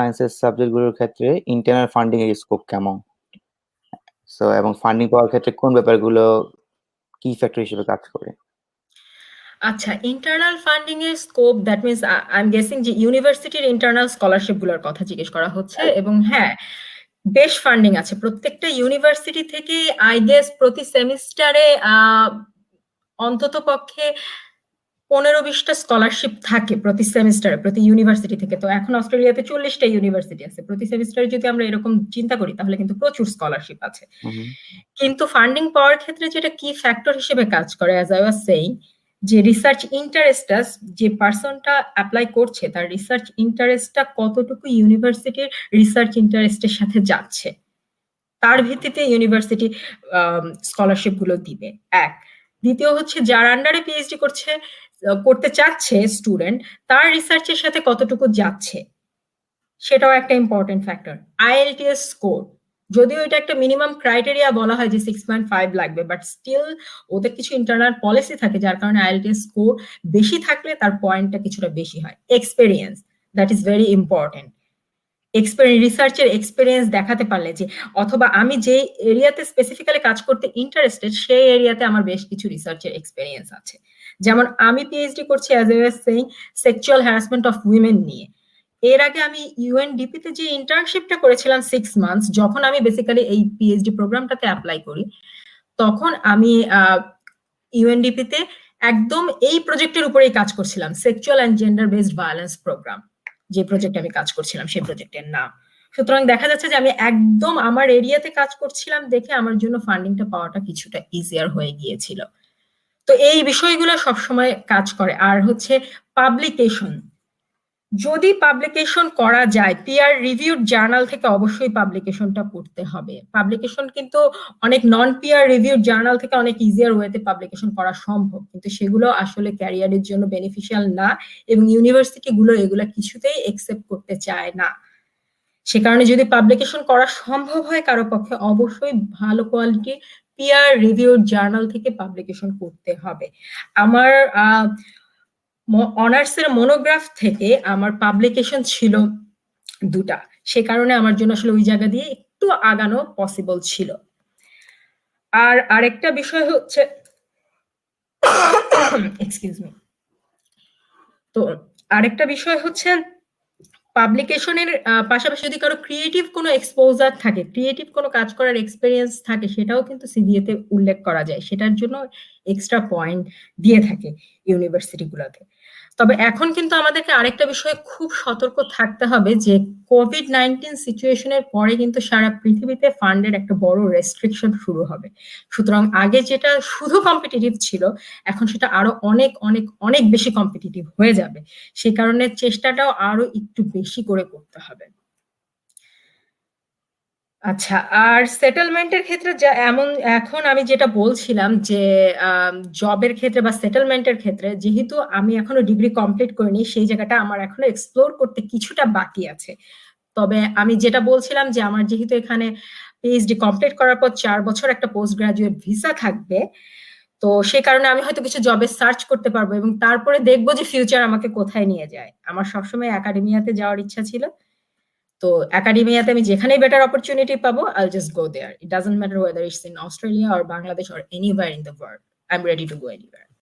সায়েন্সের সাবজেক্টগুলোর ক্ষেত্রে ইন্টারনাল ফান্ডিং এর স্কোপ কেমন? সো এবং ফান্ডিং পাওয়ার ক্ষেত্রে কোন ব্যাপারগুলো কি ফ্যাক্টর হিসেবে কাজ করে? আচ্ছা, ইন্টারনাল ফান্ডিং এর scope that means I am guessing যে ইউনিভার্সিটির ইন্টারনাল স্কলারশিপগুলোর কথা জিজ্ঞেস করা হচ্ছে এবং হ্যাঁ, বেশ ফান্ডিং আছে। প্রত্যেকটা ইউনিভার্সিটি থেকে আই গেস প্রতি সেমিস্টারে আ অন্ততপক্ষে ১৫-২০ টা স্কলারশিপ থাকে প্রতি সেমিস্টারে, প্রতি ইউনিভার্সিটি থেকে। তো এখন অস্ট্রেলিয়াতে চল্লিশটা ইউনিভার্সিটি আছে। প্রতি সেমিস্টারে যদি আমরা এরকম চিন্তা করি তাহলে কিন্তু প্রচুর স্কলারশিপ আছে। কিন্তু ফান্ডিং পাওয়ার ক্ষেত্রে যেটা কি ফ্যাক্টর হিসেবে কাজ করে অ্যাজ আই ওয়াজ সেইং যে রিসার্চ ইন্টারেস্টটা যে পারসনটা অ্যাপ্লাই করছে তার রিসার্চ ইন্টারেস্টটা কতটুকু ইউনিভার্সিটির রিসার্চ ইন্টারেস্টের সাথে যাচ্ছে। তার ভিত্তিতে ইউনিভার্সিটি স্কলারশিপগুলো দিবে। ১ দ্বিতীয় হচ্ছে যার আন্ডারে পিএইচডি করছে করতে চাচ্ছে স্টুডেন্ট তার রিসার্চ এর সাথে কতটুকু যাচ্ছে। সেটাও একটা ইম্পর্টেন্ট ফ্যাক্টর। আইএলটিএস স্কোর যদিও এটা একটা মিনিমাম ক্রাইটেরিয়া বলা হয় যে 6.5 লাগবে। বাট স্টিল ওদের কিছু ইন্টারনাল পলিসি থাকে, যার কারণে আইএলটিএস স্কোর বেশি থাকলে তার পয়েন্টটা কিছুটা বেশি হয়। Experience that is very important. এক্সপেরি research এর এক্সপেরিয়েন্স দেখাতে পারলে যে অথবা আমি যে এরিয়াতে স্পেসিফিক্যালি কাজ করতে ইন্টারেস্টেড সেই এরিয়াতে আমার বেশ কিছু রিসার্চ এর এক্সপেরিয়েন্স আছে। যেমন আমি পিএইচডি করছি as was saying sexual harassment of women নিয়ে। এর আগে আমি ইউএনডিপি তে যে ইন্টার্নশিপটা করেছিলাম 6 মান্থস যখন আমি বেসিক্যালি এই পিএইচডি প্রোগ্রামটাতে এপ্লাই করি, তখন আমি আ ইউএনডিপি তে একদম এই প্রজেক্টের উপরেই কাজ করছিলাম। Sexual and gender based violence programme. যে প্রজেক্টে আমি কাজ করছিলাম, সেই প্রজেক্টের নাম। সুতরাং দেখা যাচ্ছে যে আমি একদম আমার এরিয়াতে কাজ করছিলাম দেখে আমার জন্য ফান্ডিংটা পাওয়াটা কিছুটা ইজিয়ার হয়ে গিয়েছিল। তো এই বিষয়গুলো সবসময় কাজ করে। আর হচ্ছে পাবলিকেশন। যদি পাবলিকেশন করা যায়, পিয়ার রিভিউড জার্নাল থেকে অবশ্যই পাবলিকেশনটা করতে হবে। পাবলিকেশন কিন্তু অনেক নন পিয়ার রিভিউড জার্নাল থেকে অনেক ইজিয়ার ওয়েতে পাবলিকেশন করা সম্ভব। কিন্তু সেগুলো আসলে ক্যারিয়ারের জন্য বেনিফিশিয়াল না এবং ইউনিভার্সিটি গুলো এগুলা কিছুতেই একসেপ্ট করতে চায় না। সে কারণে যদি পাবলিকেশন করা সম্ভব হয় কারও পক্ষে অবশ্যই ভালো কোয়ালিটি পিয়ার রিভিউড জার্নাল থেকে পাবলিকেশন করতে হবে। আমার আ ম অনার্স এর মনোগ্রাফ থেকে আমার পাবলিকেশন ছিল দুটা সে কারণে আমার জন্য আসলে ওই জায়গা দিয়ে একটু আগানো পসিবল ছিল। আর আরেকটা বিষয় হচ্ছে এক্সকিউজ মি। তো আরেকটা বিষয় হচ্ছে পাবলিকেশনের পাশাপাশি যদি কারও ক্রিয়েটিভ কোনো এক্সপোজার থাকে, ক্রিয়েটিভ কোনো কাজ করার এক্সপেরিয়েন্স থাকে সেটাও কিন্তু সিভিএ তে উল্লেখ করা যায়। সেটার জন্য এক্সট্রা পয়েন্ট দিয়ে থাকে ইউনিভার্সিটি গুলাতে। তবে এখন কিন্তু আমাদেরকে আরেকটা বিষয়ে খুব সতর্ক থাকতে হবে যে COVID-19 সিচুয়েশনের পরে কিন্তু সারা পৃথিবীতে ফান্ডের একটা বড় রেস্ট্রিকশন শুরু হবে। সুতরাং আগে যেটা শুধু কম্পিটিটিভ ছিল, এখন সেটা আরও অনেক, অনেক, অনেক বেশি কম্পিটিটিভ হয়ে যাবে। সে কারণে চেষ্টাটাও আরও একটু বেশি করে করতে হবে। আচ্ছা, আর সেটেলমেন্ট এর ক্ষেত্রে যা এমন এখন আমি যেটা বলছিলাম যে জবের ক্ষেত্রে বা সেটেলমেন্ট এর ক্ষেত্রে যেহেতু আমি এখনও ডিগ্রি কমপ্লিট করিনি সেই জায়গাটা আমার এখনও এক্সপ্লোর করতে কিছুটা বাকি আছে। তবে আমি যেটা বলছিলাম যে আমার যেহেতু এখানে পিএইচডি কমপ্লিট করার পর চার বছর একটা পোস্ট গ্রাজুয়েট ভিসা থাকবে। তো সে কারণে আমি হয়তো কিছু জবে সার্চ করতে পারব এবং তারপরে দেখব যে ফিউচার আমাকে কোথায় নিয়ে যায়। আমার সবসময় একাডেমিয়াতে যাওয়ার ইচ্ছা ছিল। তো একাডেমিয়াতে আমি যেখানেই বেটার অপরচুনিটি পাবো I'll just go there. It doesn't matter whether it's in Australia or Bangladesh or anywhere in the world. I'm ready to go anywhere.